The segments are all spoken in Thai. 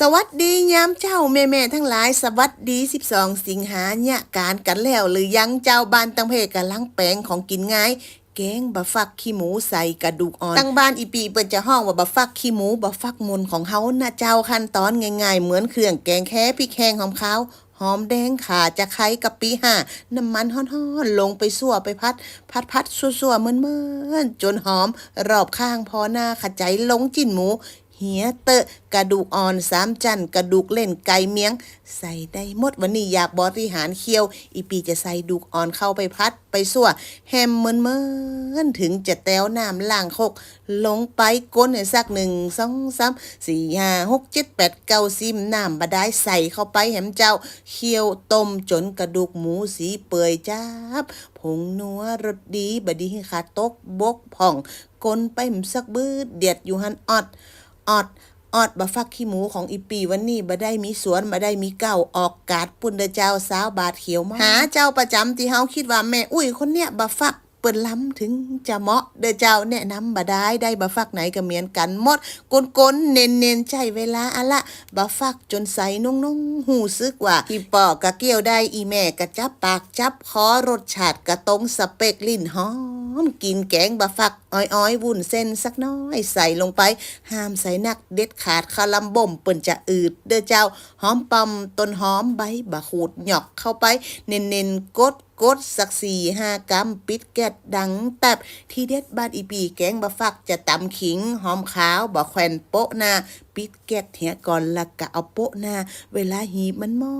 สวัสดียามเจ้าแม่แม่ทั้งหลายสวัสดี 12 สิงหาเนี่ยการกันแล้วหรือยังเจ้าบ้านตั้งเพกำลังแปลงของกินง่ายแกงบะฟักขี้หมูใส่กระดูกอ่อนตั้งบ้านอีปีเปิ้นจะห้องว่าบะฟักขี้หมูบะฟักมนของเฮานะเจ้าขั้นตอนง่ายๆ เหมือนเครื่องแกงแค่พริกแห้งหอมขาหอมแดงขาจะไคร้กะปิห่าน้ำมันฮ้อนๆลงไปสั่วไปพัด พัดพัดสั่วๆเมือนๆจนหอม รอบข้างพอหน้าขจายลงจิ้นหมู เหียเตอะกระดูกอ่อนสามจันกระดูกเล่นไก่เมียง ใส่ได้หมดวันนี้อยากบริหารเคี้ยว อีปีจะใส่ดูกอ่อนเข้าไปพัดไปสั่วแฮมเมินเมินถึงจะแต้วน้ำล่างคก ลงไปก้นให้สักหนึ่งสองสามสี่ห้าหกเจ็ดแปดเก้าซิมน้ำบาได้ใส่เข้าไปแหมเจ้า เคี่ยวต้มจนกระดูกหมูสีเปื่อยจ้าบผงนัวรสดีบดีให้ขาตกบกผ่องก้นไปมสักบืดเดียดอยู่หันออด ออดออดบะฟักขี้หมูของอีปีวันนี้บ่ได้มีสวนบ่ได้มีเก้าออกกาดปุ่นเดเจ้าสาวบาทเขียวมาหาเจ้าประจำที่เฮาคิดว่าแม่อุ้ยคนเนี้ยบะฟักเปิ้นล้ำถึงจะเหมาะเดเจ้าแนะนำบ่ได้ได้บะฟักไหนก็เหมือนกันหมดกลนๆเน้นๆใช้เวลาอะละบะฟักจนใสนุ่งๆหูซึกว่าอีปอกะเกี่ยวได้อีแม่กะจับปากจับคอรสชาติกะตรงสเปกลิ้นหอม มกินแกงบะฟักอ้อยๆวุ้นเส้นสักน้อยใส่ลงไป ห้ามใส่นักเด็ดขาดคาลัมบ่มเปิ่นจะอืดเด้อเจ้าหอมปอมต้นหอมใบบะขูดหยอกเข้าไป เน้นๆกดกดสักสี่ห้ากรัมปิดแก๊สดังแตบที่เด็ดบ้านอีปีแกงบะฟักจะตำขิง หอมขาวบะแควนโปะน้า ปิดแก๊สเหียก่อนละกะเอาโปะหน้า เวลาหีบมันมอ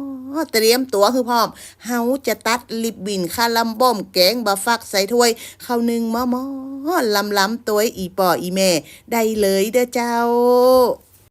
เตรียมตัวคือพร้อม เฮาจะตัดลิบบินคาลำบ่มแกงบะฟักใส่ถ้วยข้าวหนึ่งหม้อๆลำๆตัวอีปออีแม่ ได้เลยเด้อเจ้า